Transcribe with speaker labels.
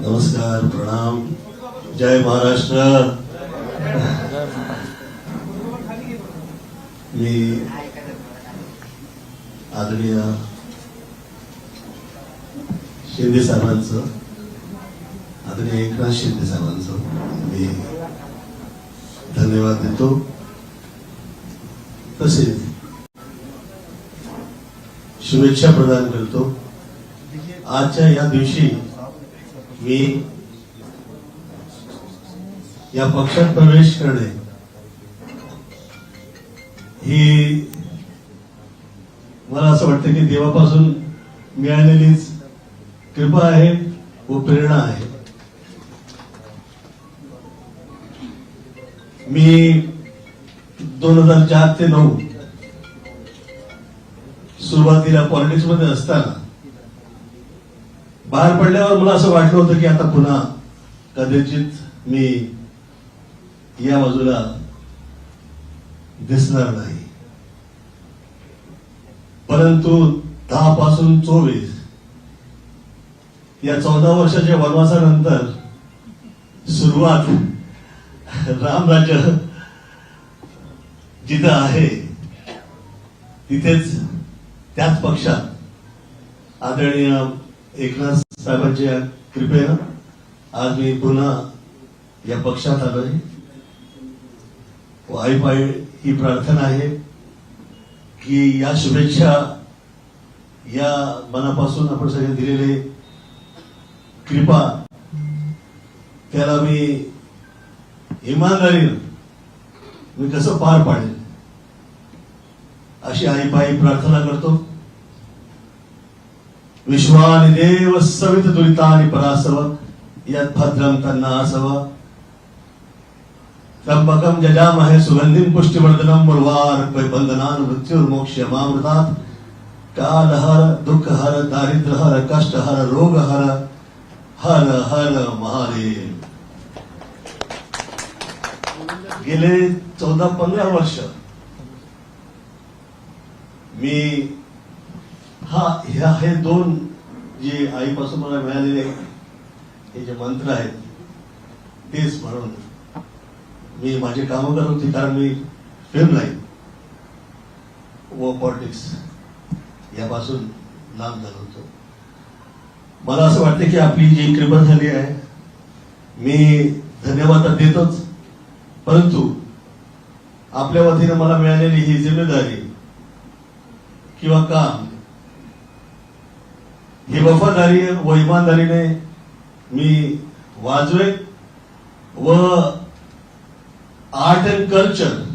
Speaker 1: नमस्कार प्रणाम. जय महाराष्ट्र. मी आदरणीय शिंदे साहेबांचं आदरणीय एकनाथ शिंदे साहेबांचं मी धन्यवाद देतो. तसेच शुभेच्छा प्रदान करतो. आजच्या या दिवशी मी या पक्षात प्रवेश करणे ही मला असं वाटतं की देवापासून मिळालेलीच कृपा आहे व प्रेरणा आहे. मी दोन हजार चार ते नऊ सुरुवातीला पॉलिटिक्समध्ये असताना बाहेर पडल्यावर मला असं वाटलं होतं की आता पुन्हा कदाचित मी या बाजूला दिसणार नाही. परंतु दहा पासून चोवीस या चौदा वर्षाच्या वनवासानंतर सुरुवात रामराज्य जिथं आहे तिथेच त्याच पक्षात आदरणीय एकनाथ साहेबांच्या कृपेनं आज मी पुन्हा या पक्षात आलोय. आहे आईपाई ही प्रार्थना आहे की या शुभेच्छा या मनापासून आपण सगळे दिलेले कृपा त्याला मी इमानदारीनं मी कसं पार पाडेल अशी आईपाई प्रार्थना करतो. विश्वानि देव सवित दुरितानि परासव यत् भद्रम तन्नासव। त्र्यंबकम जजामहे सुगंधिम पुष्टिवर्धनम उर्वार बंधनान मृत्युर्मोक्ष मामृतात्। काल हर दुःख हर दारिद्र हर कष्ट हर रोग हर हर हर महादेव। गेले चौदा पंधरा वर्ष मी हा ह्या हे दोन जे आईपासून मला मिळालेले हे जे मंत्र आहेत तेच म्हणून मी माझे कामं करत होती कारण मी फिल्म नाही व पॉलिटिक्स यापासून लांब झालो होतो. मला असं वाटतं की आपली जी कृपा झाली आहे मी धन्यवाद तर देतोच परंतु आपल्या वतीनं मला मिळालेली ही जिम्मेदारी किंवा काम ही वफादारी व इमानदारीने मी वाजवेन व आर्ट अँड कल्चर